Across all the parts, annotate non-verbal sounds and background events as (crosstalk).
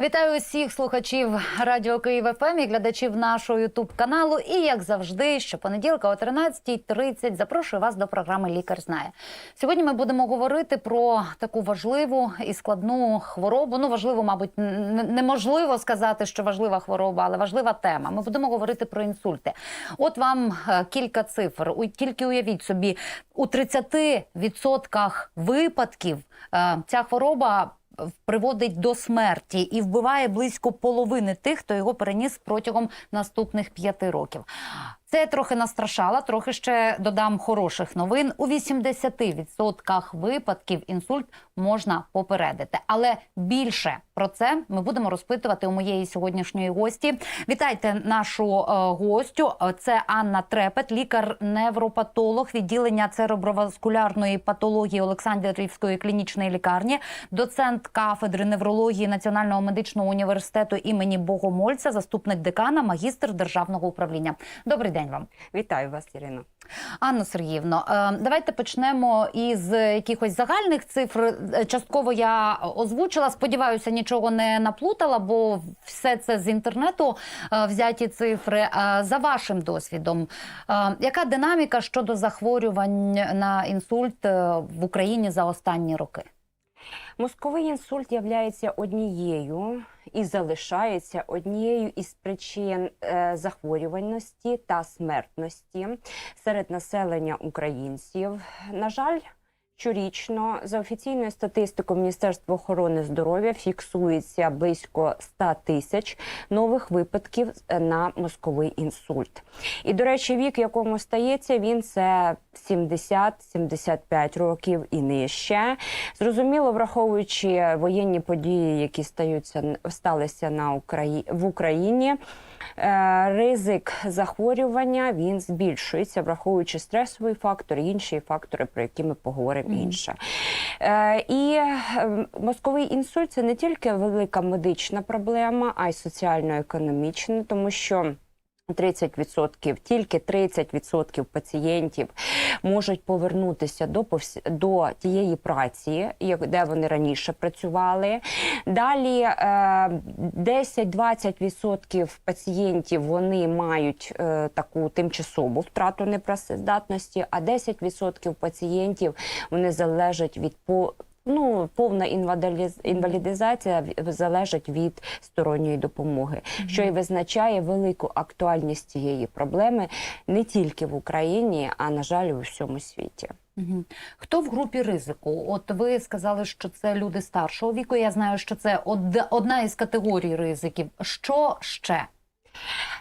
Вітаю усіх слухачів Радіо Київ ФМ і глядачів нашого Ютуб каналу. І як завжди, щопонеділка о 13.30 запрошую вас до програми Лікар знає. Сьогодні ми будемо говорити про таку важливу і складну хворобу. Ну важливо, мабуть, неможливо сказати, що важлива хвороба, але важлива тема. Ми будемо говорити про інсульти. От вам е, кілька цифр. Тільки уявіть собі, у 30% випадків е, ця хвороба приводить до смерті і вбиває близько половини тих, хто його переніс протягом наступних п'яти років. Це трохи настрашала, трохи ще додам хороших новин. У 80% випадків інсульт можна попередити, але більше про це ми будемо розпитувати у моєї сьогоднішньої гості. Вітайте нашу е, гостю. Це Анна Трепет, лікар-невропатолог відділення цереброваскулярної патології Олександрівської клінічної лікарні, доцент кафедри неврології Національного медичного університету імені Богомольця, заступник декана, магістр державного управління. Добрий день вам. Вітаю вас, Ірино. Анно Сергіївно, е, давайте почнемо із якихось загальних цифр. Е, Частково я озвучила. Сподіваюся, нічого не наплутала, бо все це з інтернету е, взяті цифри. За вашим досвідом, яка динаміка щодо захворювань на інсульт в Україні за останні роки? Мозковий інсульт є однією і залишається однією із причин е, захворюваності та смертності серед населення українців. На жаль, щорічно за офіційною статистикою Міністерства охорони здоров'я фіксується близько 100 тисяч нових випадків на мозковий інсульт. І, до речі, вік, якому стається, він це 70-75 років і нижче. Зрозуміло, враховуючи воєнні події, які стаються сталися на Украї... в Україні. Е, Ризик захворювання він збільшується, враховуючи стресовий фактор і інші фактори, про які ми поговоримо інше. Е, І е, мозковий інсульт це не тільки велика медична проблема, а й соціально-економічна, тому що 30%, тільки 30% пацієнтів можуть повернутися до до тієї праці, де вони раніше працювали. Далі е, 10-20% пацієнтів вони мають е, таку тимчасову втрату непрацездатності, а 10% пацієнтів вони залежать від по Ну, повна інвалідиз- інвалідизація залежить від сторонньої допомоги, що і визначає велику актуальність цієї проблеми не тільки в Україні, а на жаль, у всьому світі. Хто в групі ризику? От ви сказали, що це люди старшого віку. Я знаю, що це од- одна із категорій ризиків. Що ще?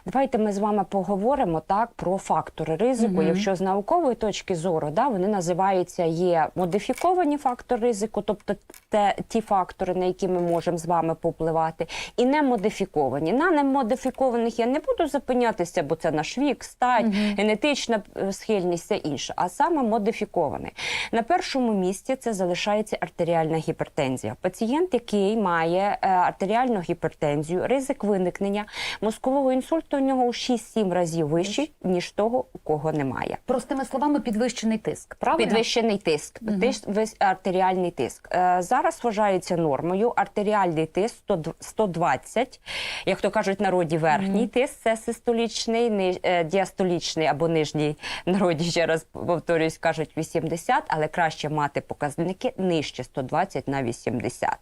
Давайте ми з вами поговоримо так про фактори ризику. Мгм. Якщо з наукової точки зору, да, вони називаються є модифіковані фактори ризику, тобто те, ті фактори, на які ми можемо з вами попливати, і не модифіковані. На немодифікованих я не буду зупинятися, бо це наш вік, стать, Мгм. генетична е, схильність, все інше, а саме модифікований. На першому місці це залишається артеріальна гіпертензія. Пацієнт, який має е, артеріальну гіпертензію, ризик виникнення мозкового інсульту у нього у 6-7 разів вищий, ніж того, у кого немає. Простими словами, підвищений тиск. Правильно? Підвищений тиск, Мгм. тиск артеріальний тиск. Е, зараз вважається нормою. Артеріальний тиск 120, як то кажуть, народі верхній Мгм. тиск це систолічний, ни- е, діастолічний або нижній народі, ще раз повторюсь, кажуть 80, але краще мати показники нижче 120 на 80.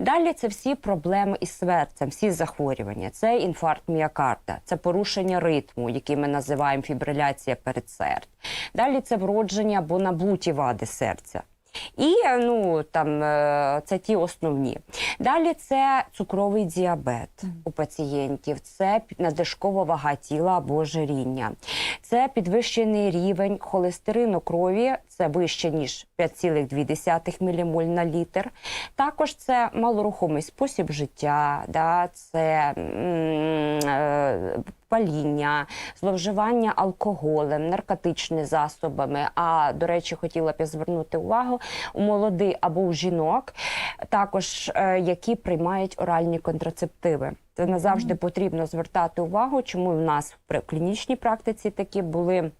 Далі це всі проблеми із серцем, всі захворювання. Це інфаркт міокарда, це порушення ритму, який ми називаємо фібриляція передсердь. Далі це вродження або набуті вади серця. І ну там е, це ті основні. Далі це цукровий діабет у пацієнтів, це надлишкова вага тіла або ожиріння, це підвищений рівень холестерину крові, це вище ніж 5,2 мілімоль на літр. Також це малорухомий спосіб життя, да, це м, е, паління, зловживання алкоголем, наркотичними засобами. А до речі, хотіла б я звернути увагу у молодих або у жінок, також е, які приймають оральні контрацептиви. Це назавжди потрібно звертати увагу, чому в нас в клінічній практиці такі були.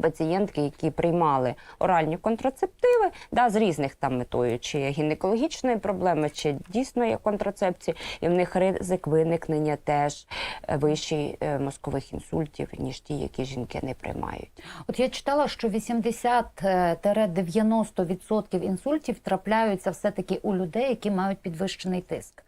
Пацієнтки, які приймали оральні контрацептиви, да, з різних там метою, чи гінекологічної проблеми, чи дійсно є контрацепції, і в них ризик виникнення теж е, вищий е, мозкових інсультів, ніж ті, які жінки не приймають. От я читала, що 80-90% інсультів трапляються все-таки у людей, які мають підвищений тиск.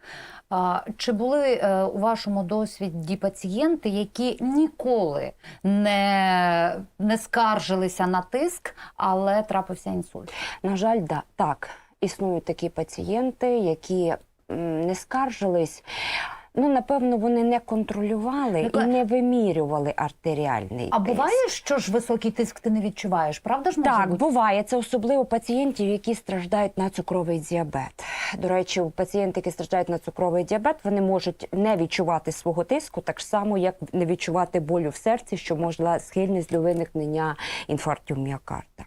А, Чи були е, у вашому досвіді пацієнти, які ніколи не, не скаржилися на тиск, але трапився інсульт? На жаль, да, так. Існують такі пацієнти, які не скаржились. Ну, напевно, вони не контролювали і не вимірювали артеріальний А тиск. буває, що ж високий тиск ти не відчуваєш? Правда ж може Так, бути? буває. Це особливо пацієнтів, які страждають на цукровий діабет. До речі, у пацієнти, які страждають на цукровий діабет, вони можуть не відчувати свого тиску, так само, як не відчувати болю в серці, що можна схильність до виникнення інфаркту міокарда.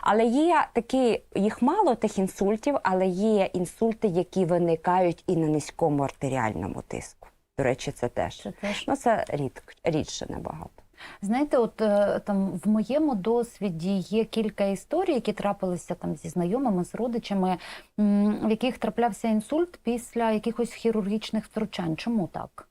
Але є такі, їх мало тих інсультів, але є інсульти, які виникають і на низькому артеріальному тиску. До речі, це теж. Це теж Ну, це рідко, рідше набагато. Знаєте, от е, там в моєму досвіді є кілька історій, які трапилися там зі знайомими, з родичами, в яких траплявся інсульт після якихось хірургічних втручань. Чому так?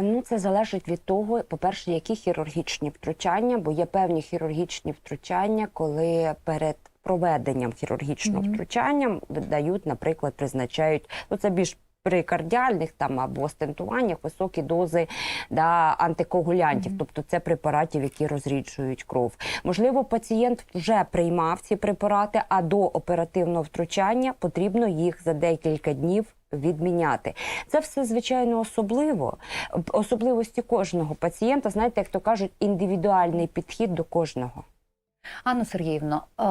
Ну, це залежить від того, по-перше, які хірургічні втручання, бо є певні хірургічні втручання, коли перед проведенням хірургічного Мгм. втручання дають, наприклад, призначають ну це більш при кардіальних там або стентуваннях високі дози да, антикоагулянтів, Мгм. тобто це препаратів, які розріджують кров. Можливо, пацієнт вже приймав ці препарати, а до оперативного втручання потрібно їх за декілька днів відміняти. Це все звичайно особливо. Особливості кожного пацієнта, знаєте, як то кажуть, індивідуальний підхід до кожного. Анну Сергіївно, е,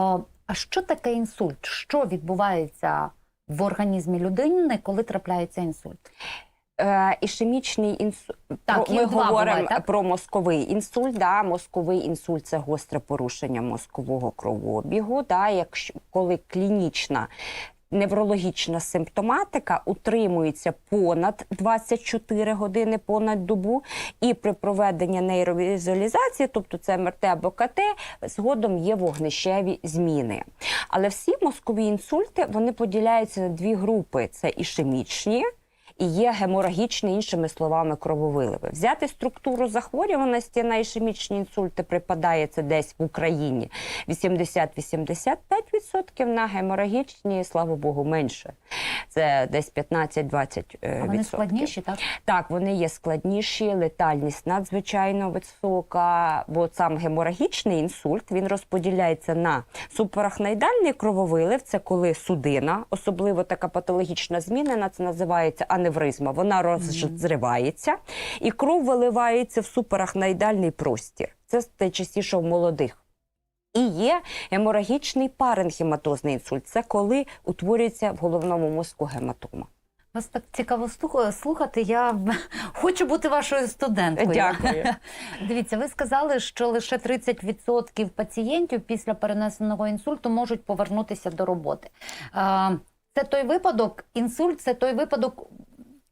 а що таке інсульт? Що відбувається в організмі людини, коли трапляється інсульт? Е, ішемічний інсульт. Так, Про- ми говоримо буває, так? про мозковий інсульт. Да, мозковий інсульт це гостре порушення мозкового кровообігу. Да, якщо коли клінічна. Неврологічна симптоматика утримується понад 24 години понад добу, і при проведенні нейровізуалізації, тобто це МРТ або КТ, згодом є вогнищеві зміни. Але всі мозкові інсульти вони поділяються на дві групи: це ішемічні і є геморагічні, іншими словами, крововиливи. Взяти структуру захворюваності на ішемічні інсульти припадає це десь в Україні 80-85%, на геморагічні, слава Богу, менше. Це десь 15-20%. А вони складніші, так? Так, вони є складніші, летальність надзвичайно висока, бо сам геморагічний інсульт він розподіляється на супарахноїдальний крововилив, це коли судина, особливо така патологічна змінена, це називається аневризма. Вона роззривається, і кров виливається в супарахноїдальний простір. Це найчастіше в молодих. І є геморагічний паренхематозний інсульт. Це коли утворюється в головному мозку гематома. Вас так цікаво слухати. Я (laughs) хочу бути вашою студенткою. Дякую. (laughs) Дивіться, ви сказали, що лише 30% пацієнтів після перенесеного інсульту можуть повернутися до роботи. Це той випадок, інсульт це той випадок.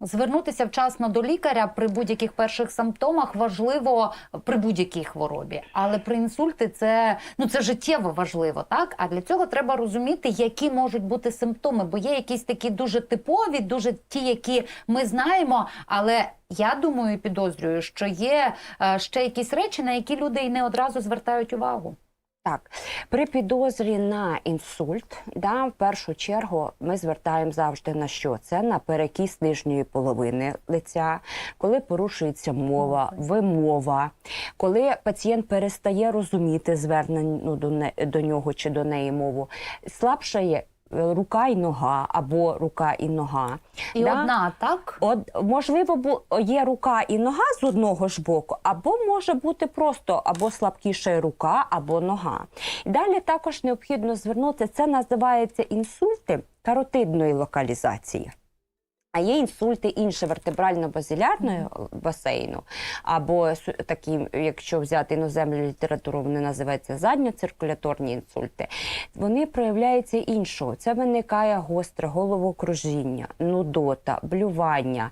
Звернутися вчасно до лікаря при будь-яких перших симптомах важливо при будь-якій хворобі. Але при інсульті це ну це життєво важливо, так? А для цього треба розуміти, які можуть бути симптоми, бо є якісь такі дуже типові, дуже ті, які ми знаємо. Але я думаю, підозрюю, що є е, ще якісь речі, на які люди і не одразу звертають увагу. Так, при підозрі на інсульт, да, в першу чергу ми звертаємо завжди на що? Це на перекіс нижньої половини лиця, коли порушується мова, вимова, коли пацієнт перестає розуміти звернену до, не, до нього чи до неї мову, слабшає рука і нога або рука і нога. І Да. одна так От можливо, є рука і нога з одного ж боку, або може бути просто або слабкіша рука, або нога. Далі також необхідно звернутися, Це називається інсульти каротидної локалізації. А є інсульти інше вертебрально-базилярного басейну, або такі, якщо взяти іноземну літературу, вони називаються задньоциркуляторні інсульти. Вони проявляються іншого. Це виникає гостре головокружіння, нудота, блювання,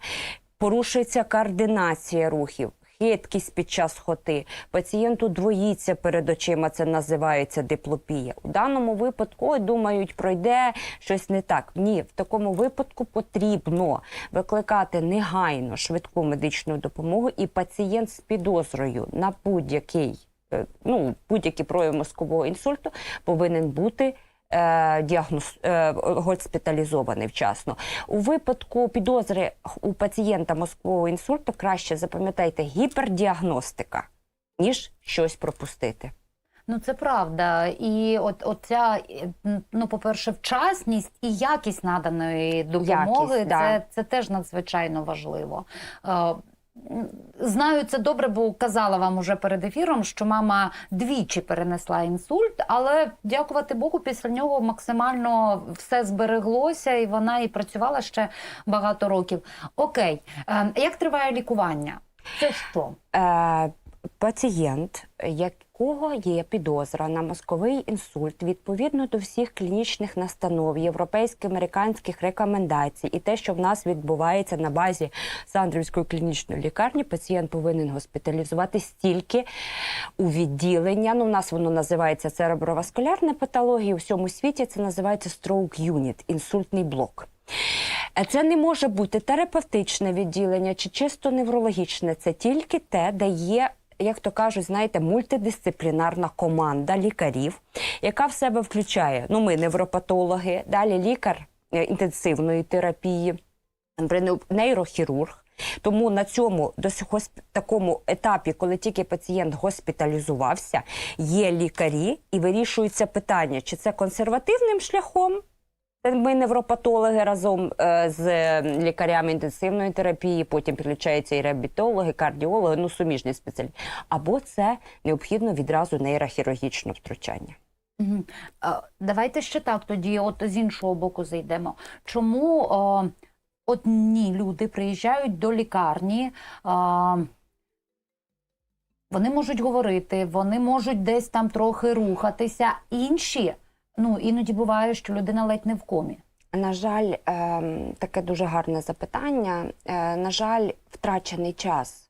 порушується координація рухів. Хиткість під час хоти, пацієнту двоїться перед очима, це називається диплопія. У даному випадку думають, пройде щось не так. Ні, в такому випадку потрібно викликати негайно швидку медичну допомогу, і пацієнт з підозрою на будь-який е, ну, будь-який прояв мозкового інсульту повинен бути. Е, Діагноз е, госпіталізований вчасно у випадку підозри у пацієнта мозкового інсульту краще запам'ятайте гіпердіагностика, ніж щось пропустити. Ну це правда. І от оця, е, ну, по-перше, вчасність і якість наданої допомоги Якість, це, да. це теж надзвичайно важливо. Знаю це добре, бо казала вам уже перед ефіром, що мама двічі перенесла інсульт, але дякувати Богу, після нього максимально все збереглося, і вона і працювала ще багато років. Окей, Е, як триває лікування? Це що? Е, пацієнт, якого є підозра на мозковий інсульт, відповідно до всіх клінічних настанов, європейських, американських рекомендацій, і те, що в нас відбувається на базі Сандрівської клінічної лікарні, пацієнт повинен госпіталізуватись тільки у відділення. Ну, у нас воно називається цереброваскулярна патологія. У всьому світі це називається stroke unit, інсультний блок. Е, Це не може бути терапевтичне відділення чи чисто неврологічне. Це тільки те, де є, як то кажуть, знаєте, мультидисциплінарна команда лікарів, яка в себе включає ну, ми невропатологи, далі лікар е, інтенсивної терапії, нейрохірург. Тому на цьому до такому етапі, коли тільки пацієнт госпіталізувався, є лікарі і вирішується питання, чи це консервативним шляхом. Ми невропатологи разом е, з е, лікарями інтенсивної терапії, потім підключаються і реабілітологи, кардіологи, ну суміжні спеціалісти. Або це необхідно відразу нейрохірургічне втручання. Мгм. Давайте ще так тоді, от з іншого боку, зайдемо. Чому о, одні люди приїжджають до лікарні? А, вони можуть говорити, вони можуть десь там трохи рухатися. Інші, ну іноді буває, що людина ледь не в комі. На жаль, ем, таке дуже гарне запитання. Е, На жаль, втрачений час.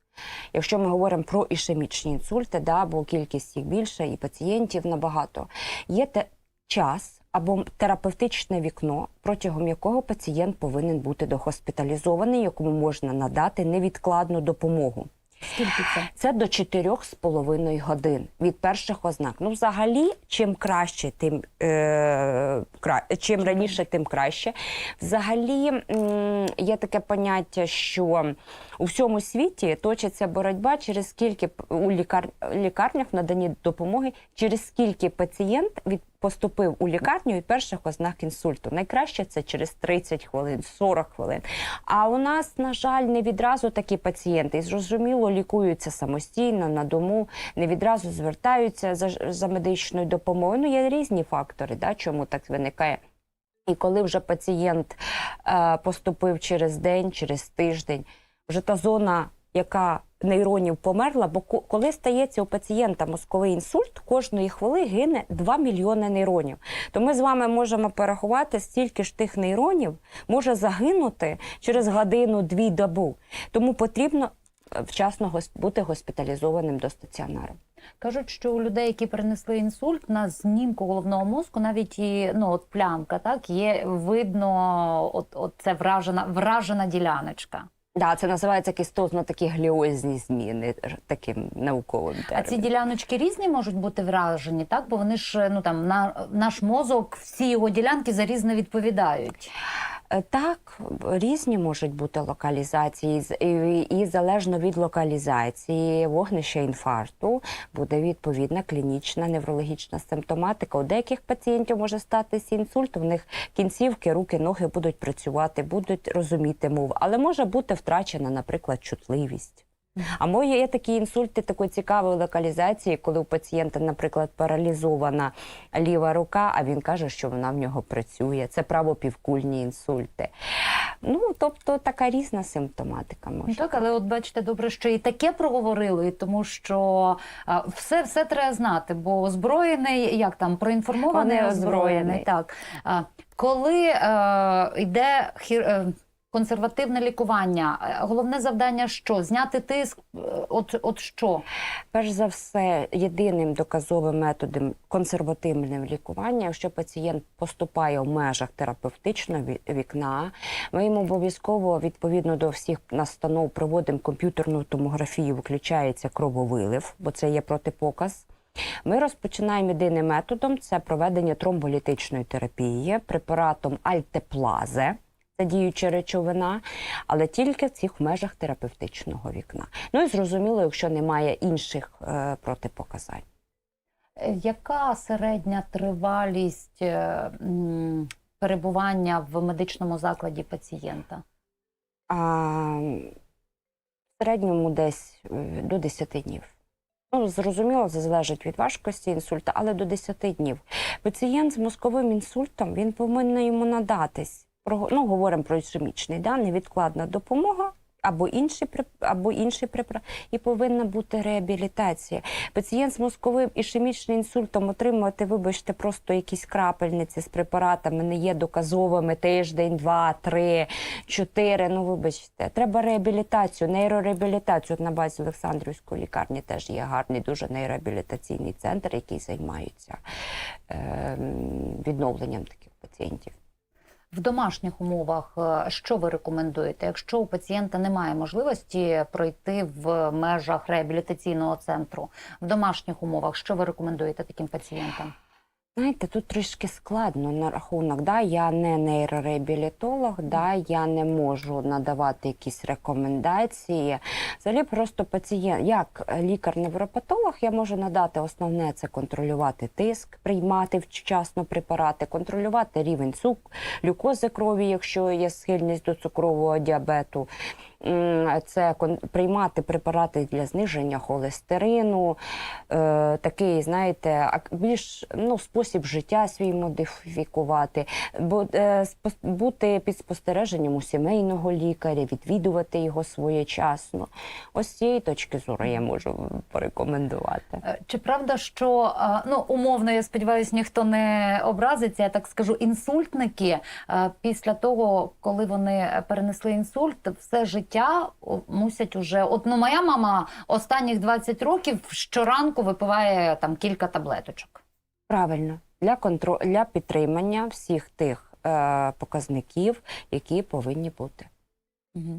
Якщо ми говоримо про ішемічні інсульти, да, бо кількість їх більша і пацієнтів набагато, є те час або терапевтичне вікно, протягом якого пацієнт повинен бути догоспіталізований, якому можна надати невідкладну допомогу. Скільки це? Це до 4,5 годин від перших ознак. Ну, взагалі, чим краще, тим е, кра... чим раніше, тим краще. Взагалі м, є таке поняття, що у всьому світі точиться боротьба, через скільки п- у лікар... лікарнях в наданні допомоги, через скільки пацієнт від поступив у лікарню від перших ознак інсульту. Найкраще це через 30 хвилин, 40 хвилин. А у нас, на жаль, не відразу такі пацієнти і зрозуміло лікуються самостійно на дому, не відразу звертаються за, за медичною допомогою. Ну, є різні фактори, да, чому так виникає. І коли вже пацієнт е, поступив через день, через тиждень, вже та зона, яка нейронів померла, бо коли стається у пацієнта мозковий інсульт, кожної хвили гине 2 мільйони нейронів. То ми з вами можемо порахувати, стільки ж тих нейронів може загинути через годину-дві добу. Тому потрібно е, вчасно бути госпіталізованим до стаціонару. Кажуть, що у людей, які перенесли інсульт, на знімку головного мозку навіть і ну от плямка, так є видно, от, от це вражена вражена діляночка. Да, це називається кістозно такі гліозні зміни, таким науковим А ці діляночки різні можуть бути вражені, так? Бо вони ж ну там на наш мозок, всі його ділянки за різне відповідають. Е, Так, різні можуть бути локалізації, і, і залежно від локалізації вогнища інфаркту буде відповідна клінічна неврологічна симптоматика. У деяких пацієнтів може статися інсульт, у них кінцівки, руки, ноги будуть працювати, будуть розуміти мову, але може бути втрачена, наприклад, чутливість. Або є такі інсульти такої цікавої локалізації, коли у пацієнта, наприклад, паралізована ліва рука, а він каже, що вона в нього працює. Це правопівкульні інсульти. Ну, тобто така різна симптоматика може. Так, але от бачите, добре, що і таке проговорили, тому що а, все, все треба знати, бо озброєний, як там, проінформований озброєний. озброєний. Так. А, коли е, йде хір... консервативне лікування, е, головне завдання що? Зняти тиск? Е, От, от що? Перш за все, єдиним доказовим методом консервативним лікування, якщо пацієнт поступає в межах терапевтичного вікна, ми йому обов'язково відповідно до всіх настанов проводимо комп'ютерну томографію, виключається крововилив, бо це є протипоказ. Ми розпочинаємо єдиним методом це проведення тромболітичної терапії препаратом альтеплазе. Це діюча речовина, але тільки в цих межах терапевтичного вікна. Ну і зрозуміло, якщо немає інших е, протипоказань. Е, Яка середня тривалість е, перебування в медичному закладі пацієнта? А, в середньому десь до 10 днів. Ну, зрозуміло, це залежить від важкості інсульта, але до 10 днів. Пацієнт з мозковим інсультом він повинен йому надатись. Про, ну, говоримо про ішемічний, да, невідкладна допомога. Або преп- або інший препарат, і повинна бути реабілітація. Пацієнт з мозковим ішемічним інсультом отримувати, вибачте, просто якісь крапельниці з препаратами не є доказовими тиждень, два, три, чотири. Ну, вибачте, треба реабілітацію, нейрореабілітацію. На базі Олександрівської лікарні теж є гарний дуже нейрореабілітаційний центр, який займається е, відновленням таких пацієнтів. В домашніх умовах е, що ви рекомендуєте, якщо у пацієнта немає можливості пройти в межах реабілітаційного центру? В домашніх умовах що ви рекомендуєте таким пацієнтам? Знаєте, тут трішки складно на рахунок. Да, я не нейрореабілітолог, да, я не можу надавати якісь рекомендації. Взагалі, просто пацієнт, як лікар-невропатолог, я можу надати основне це контролювати тиск, приймати вчасно препарати, контролювати рівень цук, глюкози крові, якщо є схильність до цукрового діабету. Це приймати препарати для зниження холестерину, е, такий, знаєте, більш ну, спосіб життя свій модифікувати, е, бути під спостереженням у сімейного лікаря, відвідувати його своєчасно. Ось цієї точки зору я можу порекомендувати. Е, Чи правда, що ну умовно, я сподіваюся, ніхто не образиться, я так скажу, інсультники після того, коли вони перенесли інсульт, все життя о, мусять уже. От ну моя мама останніх 20 років щоранку випиває там кілька таблеточок. Правильно, для контролю для підтримання всіх тих е, показників, які повинні бути.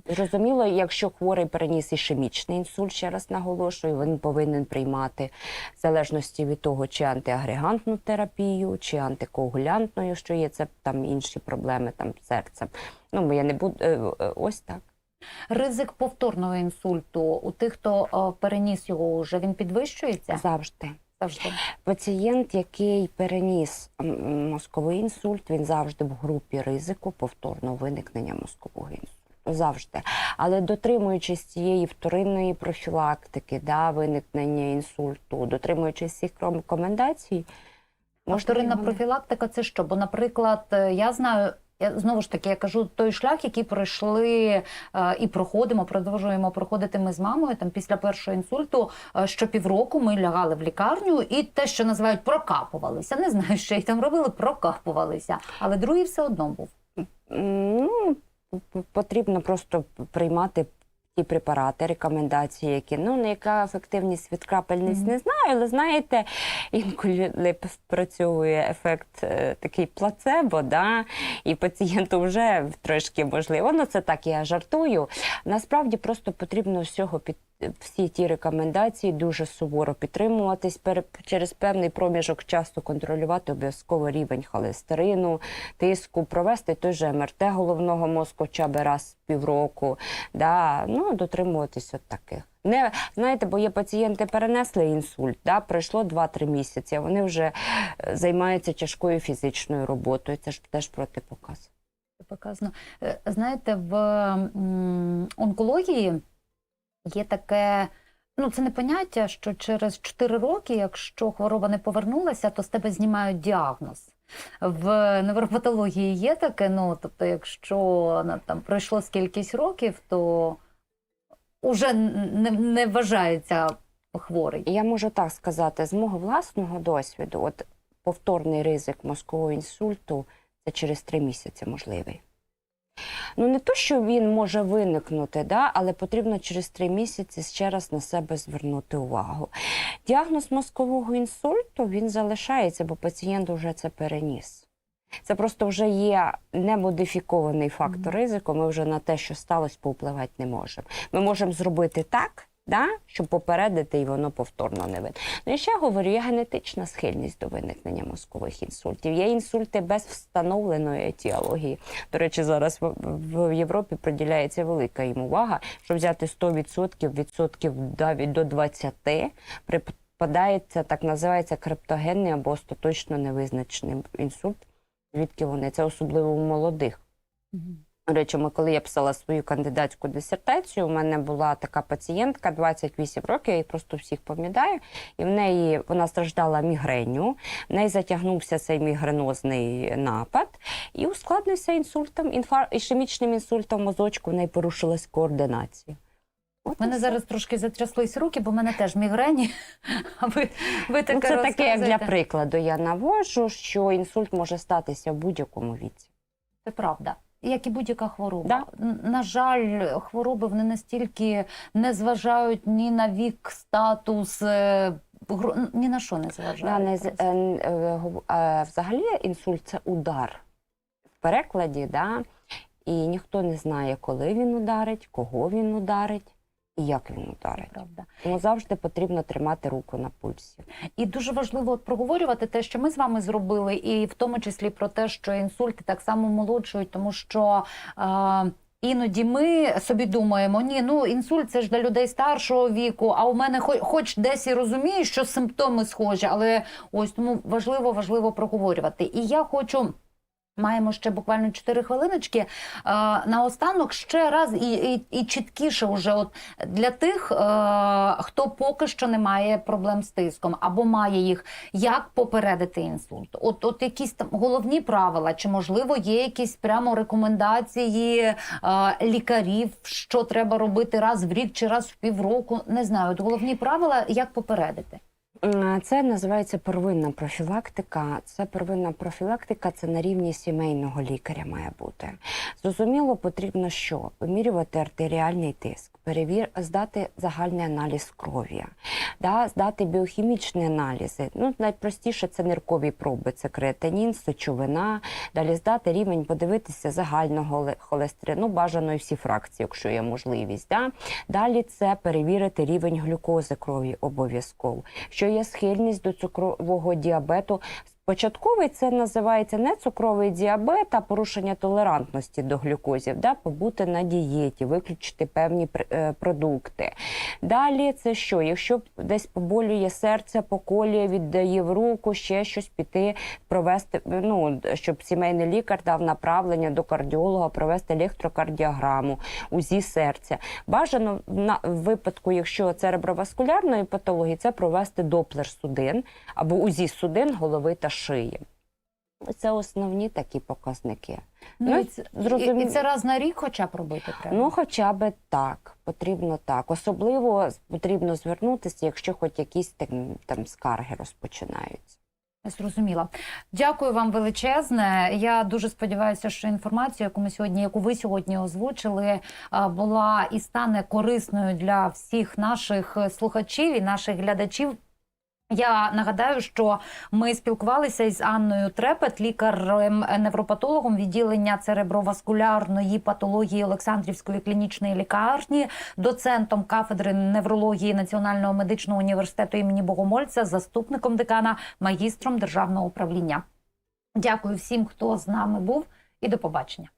Зрозуміло, якщо хворий переніс ішемічний інсульт, ще раз наголошую, він повинен приймати в залежності від того, чи антиагрегантну терапію, чи антикоагулянтну, якщо є це там інші проблеми там серцем. Ну, я не буду е, е, ось так. Ризик повторного інсульту у тих, хто е, переніс його, вже він підвищується Завжди. завжди. Пацієнт, який переніс мозковий інсульт, він завжди в групі ризику повторного виникнення мозкового інсульту. Завжди. Але дотримуючись цієї вторинної профілактики, да, виникнення інсульту, дотримуючись цих рекомендацій, вторинна профілактика це що? Бо, наприклад, е, я знаю. Я знову ж таки я кажу той шлях, який пройшли е, і проходимо, продовжуємо проходити ми з мамою. Там після першого інсульту Що щопівроку ми лягали в лікарню і те, що називають прокапувалися. Не знаю, що їх там робили, прокапувалися. Але другий все одно був. Ну, потрібно просто приймати ті препарати, рекомендації, які ну на яка ефективність від крапельниць Мгм. не знаю, але знаєте, інколи спрацьовує ефект е, такий плацебо, да, і пацієнту вже трошки можливо. Ну це так я жартую. Насправді просто потрібно всього під. Всі ті рекомендації дуже суворо підтримуватись через певний проміжок часу контролювати обов'язково рівень холестерину, тиску, провести той же МРТ головного мозку хоча б раз в півроку. Да, ну, дотримуватись от таких. Не, знаєте, бо є пацієнти перенесли інсульт, да, пройшло 2-3 місяці, а вони вже е, займаються тяжкою фізичною роботою. Це ж теж протипоказ. Показано. Е, Знаєте, в онкології є таке. Ну, це не поняття, що через 4 роки, якщо хвороба не повернулася, то з тебе знімають діагноз. В невропатології є таке, ну тобто, якщо там пройшло скількись років, то вже не, не вважається хворий. Я можу так сказати, з мого власного досвіду, от повторний ризик мозкового інсульту це через три місяці можливий. Ну, не то, що він може виникнути, да, але потрібно через три місяці ще раз на себе звернути увагу. Діагноз мозкового інсульту він залишається, бо пацієнт вже це переніс. Це просто вже є немодифікований фактор ризику. Ми вже на те, що сталося, повпливати не можемо. Ми можемо зробити так, да, щоб попередити, і воно повторно не виникло. Ну і ще говорю, є генетична схильність до виникнення мозкових інсультів. Є інсульти без встановленої етіології. До речі, зараз в, Європі приділяється велика їм увага, щоб взяти 100%, відсотків до 20 припадається так називається криптогенний або остаточно невизначений інсульт. Звідки вони? Це особливо у молодих. До речі, коли я писала свою кандидатську дисертацію, у мене була така пацієнтка 28 років, я її просто всіх пам'ятаю, і в неї вона страждала мігренню, в неї затягнувся цей мігренозний напад і ускладнився інсультом, інфар... ішемічним інсультом мозочку, в неї порушилась координація. От У мене зараз трошки затряслись руки, бо в мене теж мігрені. (laughs) А ви, ви таке Ну, це таке, як для прикладу. Я навожу, що інсульт може статися в будь-якому віці. Це правда. Як і будь-яка хвороба. Да. На жаль, хвороби вони настільки не зважають ні на вік, статус, е, ні на що не зважають. Да, не, е, е, взагалі інсульт це удар в перекладі, да? і ніхто не знає, коли він ударить, кого він ударить і як він ударить. Правда. Тому завжди потрібно тримати руку на пульсі. І дуже важливо от проговорювати те, що ми з вами зробили, і в тому числі про те, що інсульти так само молоджують, тому що. Е, Іноді ми собі думаємо, ні, ну інсульт це ж для людей старшого віку. А у мене хоч, хоч десь і розумію, що симптоми схожі, але ось тому важливо, важливо проговорювати. І я хочу. Маємо ще буквально 4 хвилиночки. Е, наостанок ще раз і, і, і чіткіше уже от для тих, е, хто поки що не має проблем з тиском або має їх, як попередити інсульт? От, от якісь там головні правила, чи можливо є якісь прямо рекомендації е, лікарів, що треба робити раз в рік чи раз в півроку? Не знаю. От головні правила, як попередити. М, Це називається первинна профілактика. Це первинна профілактика, це на рівні сімейного лікаря має бути. Зрозуміло, потрібно що? Вимірювати артеріальний тиск, перевір, здати загальний аналіз крові, да, здати біохімічні аналізи. Ну, найпростіше це ниркові проби, це креатинін, сечовина. Далі здати рівень, подивитися загального холестерину, бажано і всі фракції, якщо є можливість. Да? Далі це перевірити рівень глюкози крові обов'язково. Що є схильність до цукрового діабету. Початковий це називається не цукровий діабет, а порушення толерантності до глюкозів, да? побути на дієті, виключити певні е, продукти. Далі це що? Якщо десь поболює серце, поколює, віддає в руку, ще щось піти, провести, ну, щоб сімейний лікар дав направлення до кардіолога, провести електрокардіограму, УЗІ серця. Бажано на випадку, якщо цереброваскулярної патології, це провести доплер судин або УЗІ судин, голови та шиї. Це основні такі показники. Ну, Ну, і, це, і, і це раз на рік хоча б робити треба. Ну, хоча б так, потрібно так. Особливо потрібно звернутися, якщо хоч якісь там, там скарги розпочинаються. Зрозуміла. Дякую вам величезне. Я дуже сподіваюся, що інформація, яку ми сьогодні, яку ви сьогодні озвучили, була і стане корисною для всіх наших слухачів і наших глядачів. Я нагадаю, що ми спілкувалися із Анною Трепет, лікарем-невропатологом відділення цереброваскулярної патології Олександрівської клінічної лікарні, доцентом кафедри неврології Національного медичного університету імені Богомольця, заступником декана, магістром державного управління. Дякую всім, хто з нами був, і до побачення.